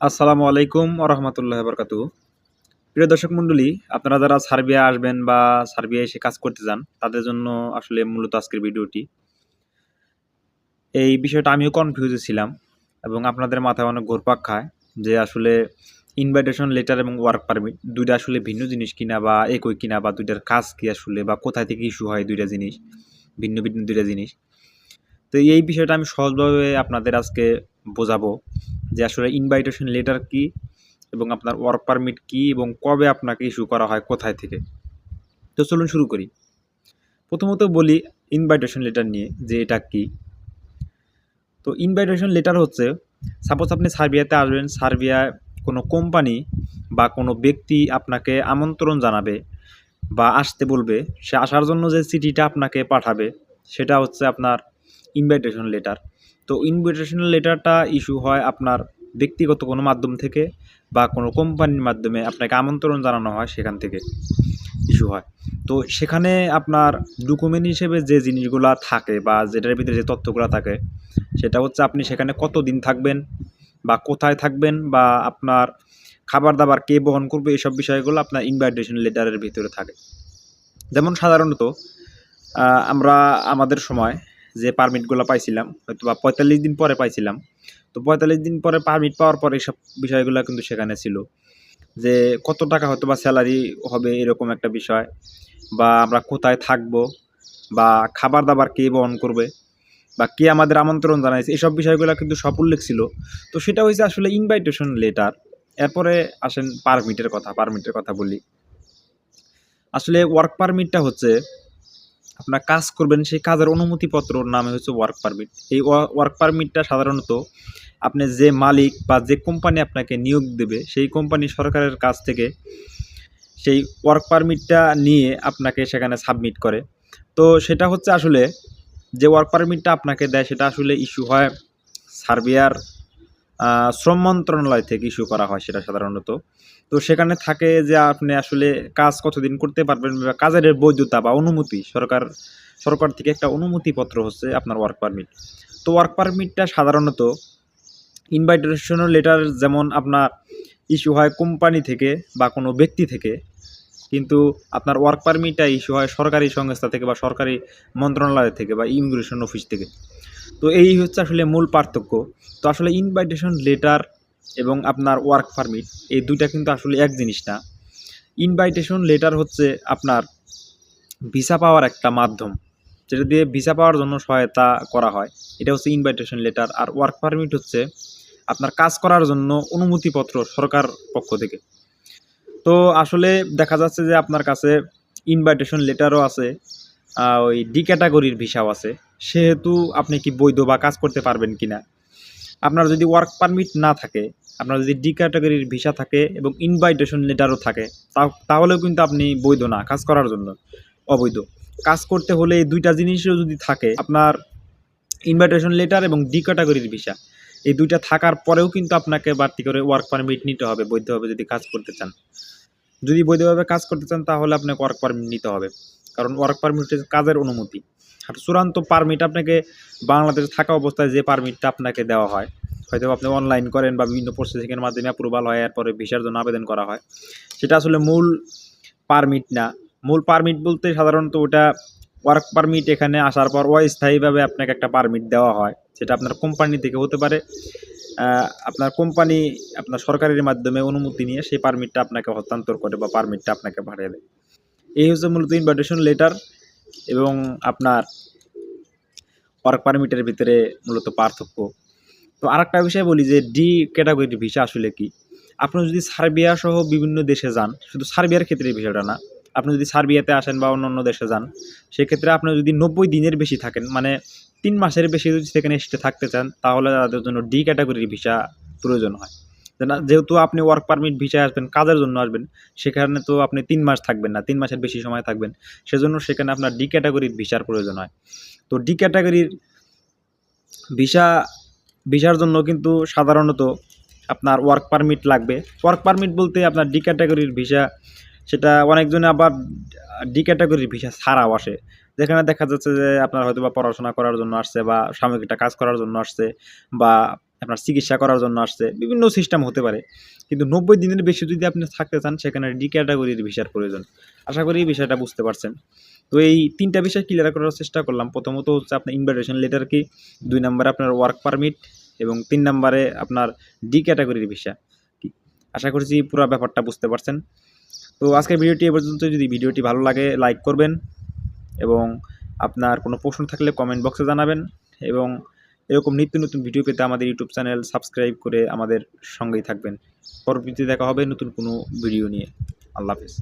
আসসালামু আলাইকুম রহমতুল্লাহ বরকাতু প্রিয় দর্শক মণ্ডলী, আপনারা যারা সার্বিয়া আসবেন বা সার্বিয়া এসে কাজ করতে যান, তাদের জন্য আসলে মূলত আজকের ভিডিওটি। এই বিষয়টা আমিও কনফিউজে ছিলাম এবং আপনাদের মাথায় অনেক ঘোরপাক খায় যে আসলে ইনভাইটেশন লেটার এবং ওয়ার্ক পারমিট দুইটা আসলে ভিন্ন জিনিস কিনা বা একই কিনা বা দুইটার কাজ কি আসলে বা কোথায় থেকে ইস্যু হয় দুইটা জিনিস, ভিন্ন ভিন্ন দুইটা জিনিস। তো এই বিষয়টা আমি সহজভাবে আপনাদের আজকে বোঝাবো যে আসলে ইনভাইটেশন লেটার কি এবং আপনার ওয়ার্ক পারমিট কি এবং কবে আপনাকে ইস্যু করা হয়, কোথায় থেকে। তো চলুন শুরু করি। প্রথমত বলি ইনভাইটেশন লেটার নিয়ে যে এটা কি। তো ইনভাইটেশন লেটার হচ্ছে সাপোজ আপনি সার্বিয়াতে আসবেন সার্বিয়ায় কোনো কোম্পানি বা কোনো ব্যক্তি আপনাকে আমন্ত্রণ জানাবে বা আসতে বলবে, সে আসার জন্য যে চিঠিটা আপনাকে পাঠাবে, সেটা হচ্ছে আপনার ইনভাইটেশন লেটার তো ইনভিটেশন লেটারটা ইস্যু হয় আপনার ব্যক্তিগত কোনো মাধ্যম থেকে বা কোনো কোম্পানির মাধ্যমে আপনাকে আমন্ত্রণ জানানো হয় সেখান থেকে ইস্যু হয়। তো সেখানে আপনার ডকুমেন্ট হিসেবে যে জিনিসগুলো থাকে বা যেটার ভিতরে যে তথ্যগুলো থাকে, সেটা হচ্ছে আপনি সেখানে কত দিন থাকবেন বা কোথায় থাকবেন বা আপনার খাবার দাবার কে বহন করবে এসব বিষয়গুলো আপনার ইনভাইটেশন লেটারের ভিতরে থাকে। যেমন সাধারণত আমরা আমাদের সময় যে পারমিটগুলো পাইছিলাম হয়তো বা পঁয়তাল্লিশ দিন পরে পাইছিলাম। তো পঁয়তাল্লিশ দিন পরে পারমিট পাওয়ার পরে এইসব বিষয়গুলো কিন্তু সেখানে ছিল। যে কত টাকা হয়তো বা স্যালারি হবে এরকম একটা বিষয়, বা আমরা কোথায় থাকব, বা খাবার দাবার কে বহন করবে, বা কে আমাদের আমন্ত্রণ জানাইছে, এসব বিষয়গুলো কিন্তু সব উল্লেখ ছিল। তো সেটা হয়েছে আসলে ইনভাইটেশন লেটার এরপরে আসেন পারমিটের কথা পারমিটের কথা বলি। আসলে ওয়ার্ক পারমিটটা হচ্ছে আপনার কাজ করবেন, সেই কাজের অনুমতিপত্রর নামে হচ্ছে ওয়ার্ক পারমিট এই ওয়ার্ক পারমিটটা সাধারণত আপনি যে মালিক বা যে কোম্পানি আপনাকে নিয়োগ দেবে, সেই কোম্পানি সরকারের কাছ থেকে সেই ওয়ার্ক পারমিটটা নিয়ে আপনাকে সেখানে সাবমিট করে। তো সেটা হচ্ছে আসলে যে ওয়ার্ক পারমিটটা আপনাকে দেয়, সেটা আসলে ইস্যু হয় সার্বিয়ার শ্রম মন্ত্রণালয় থেকে ইস্যু করা হয় সেটা সাধারণত। তো সেখানে থাকে যে আপনি আসলে কাজ কতদিন করতে পারবেন বা কাজের বৈধতা বা অনুমতি, সরকার সরকার থেকে একটা অনুমতিপত্র হচ্ছে আপনার ওয়ার্ক পারমিট তো ওয়ার্ক পারমিটটা সাধারণত ইনভাইটেশন লেটার যেমন আপনার ইস্যু হয় কোম্পানি থেকে বা কোনো ব্যক্তি থেকে, কিন্তু আপনার ওয়ার্ক পারমিটটা ইস্যু হয় সরকারি সংস্থা থেকে বা সরকারি মন্ত্রণালয় থেকে বা ইমিগ্রেশন অফিস থেকে। তো এই হচ্ছে আসলে মূল পার্থক্য। তো আসলে ইনভাইটেশন লেটার এবং আপনার ওয়ার্ক পারমিট এই দুইটা কিন্তু আসলে এক জিনিস না। ইনভাইটেশন লেটার হচ্ছে আপনার ভিসা পাওয়ার একটা মাধ্যম। যেটা দিয়ে ভিসা পাওয়ার জন্য সহায়তা করা হয়। এটা হচ্ছে ইনভাইটেশন লেটার আর ওয়ার্ক পারমিট হচ্ছে আপনার কাজ করার জন্য অনুমতিপত্র সরকার পক্ষ থেকে। তো আসলে দেখা যাচ্ছে যে আপনার কাছে ইনভাইটেশন লেটারও আছে। ওই ডি ক্যাটাগরির ভিসাও আছে। সেহেতু আপনি কি বৈধ বা কাজ করতে পারবেন কিনা? আপনার যদি ওয়ার্ক পারমিট না থাকে, আপনার যদি ডি ক্যাটাগরির ভিসা থাকে এবং ইনভাইটেশন লেটারও থাকে তাহলেও কিন্তু আপনি বৈধ না কাজ করার জন্য, অবৈধ। কাজ করতে হলে এই দুইটা জিনিসও যদি থাকে, আপনার ইনভাইটেশন লেটার এবং ডি ক্যাটাগরির ভিসা, এই দুইটা থাকার পরেও কিন্তু আপনাকে বাড়তি করে ওয়ার্ক পারমিট নিতে হবে, বৈধভাবে যদি কাজ করতে চান। যদি বৈধভাবে কাজ করতে চান, তাহলে আপনাকে ওয়ার্ক পারমিট নিতে হবে। কারণ ওয়ার্ক পারমিট হচ্ছে কাজের অনুমতি। আর চূড়ান্ত পারমিট আপনাকে বাংলাদেশে থাকা অবস্থায় যে পারমিটটা আপনাকে দেওয়া হয়, হয়তো আপনি অনলাইন করেন বা বিভিন্ন প্রসেসিংয়ের মাধ্যমে অ্যাপ্রুভাল হয়, এরপরে ভিসার জন্য আবেদন করা হয়। সেটা আসলে মূল পারমিট না। মূল পারমিট বলতে সাধারণত ওটা ওয়ার্ক পারমিট এখানে আসার পর অস্থায়ীভাবে আপনাকে একটা পারমিট দেওয়া হয় সেটা আপনার কোম্পানি থেকে হতে পারে। আপনার কোম্পানি আপনার সরকারের মাধ্যমে অনুমতি নিয়ে সেই পারমিটটা আপনাকে হস্তান্তর করে বা পারমিটটা আপনাকে পাঠিয়ে দেয়। এই হচ্ছে মূলত ইনভাইটেশন লেটার এবং আপনার ওয়ার্ক পারমিটের ভিতরে মূলত পার্থক্য। তো আরেকটা বিষয় বলি যে ডি ক্যাটাগরির ভিসা আসলে কি? আপনি যদি সার্বিয়া সহ বিভিন্ন দেশে যান, শুধু সার্বিয়ার ক্ষেত্রে বিষয়টা না, আপনি যদি সার্বিয়াতে আসেন বা অন্য অন্য দেশে যান, সেক্ষেত্রে আপনি যদি নব্বই দিনের বেশি থাকেন মানে তিন মাসের বেশি যদি সেখানে এসে থাকতে চান, তাহলে তাদের জন্য ডি ক্যাটাগরির ভিসা প্রয়োজন হয়। যেহেতু আপনি ওয়ার্ক পারমিট ভিসায় আসবেন, কাজের জন্য আসবেন, সেখানে তো আপনি তিন মাস থাকবেন না, তিন মাসের বেশি সময় থাকবেন। সেজন্য সেখানে আপনার ডি ক্যাটাগরির ভিসার প্রয়োজন হয়। তো ডি ক্যাটাগরির ভিসা, ভিসার জন্য কিন্তু সাধারণত আপনার ওয়ার্ক পারমিট লাগবে। ওয়ার্ক পারমিট বলতে আপনার ডি ক্যাটাগরির ভিসা, সেটা অনেকজনে আবার ডি ক্যাটাগরির ভিসা ছাড়াও আসে। যেখানে দেখা যাচ্ছে যে আপনার হয়তো বা পড়াশোনা করার জন্য আসছে বা সাময়িক একটা কাজ করার জন্য আসছে বা আপনার চিকিৎসা করার জন্য আসছে, বিভিন্ন সিস্টেম হতে পারে। কিন্তু নব্বই দিনের বেশি যদি আপনি থাকতে চান, সেখানে ডি ক্যাটাগরির ভিসার প্রয়োজন। আশা করি এই বিষয়টা বুঝতে পারছেন। তো এই তিনটা বিষয় ক্লিয়ার করার চেষ্টা করলাম। প্রথমত হচ্ছে আপনার ইনভাইটেশন লেটার কি, দুই নম্বরে আপনার ওয়ার্ক পারমিট এবং তিন নম্বরে আপনার ডি ক্যাটাগরির ভিসা কি। আশা করছি পুরো ব্যাপারটা বুঝতে পারছেন। তো আজকের ভিডিওটি এ পর্যন্ত। যদি ভিডিওটি ভালো লাগে লাইক করবেন এবং আপনার কোনো প্রশ্ন থাকলে কমেন্ট বক্সে জানাবেন এবং এরকম নিত্য নতুন ভিডিও পেতে আমাদের ইউটিউব চ্যানেল সাবস্ক্রাইব করে আমাদের সঙ্গেই থাকবেন। পরবর্তীতে দেখা হবে নতুন কোনো ভিডিও নিয়ে। আল্লাহ হাফেজ।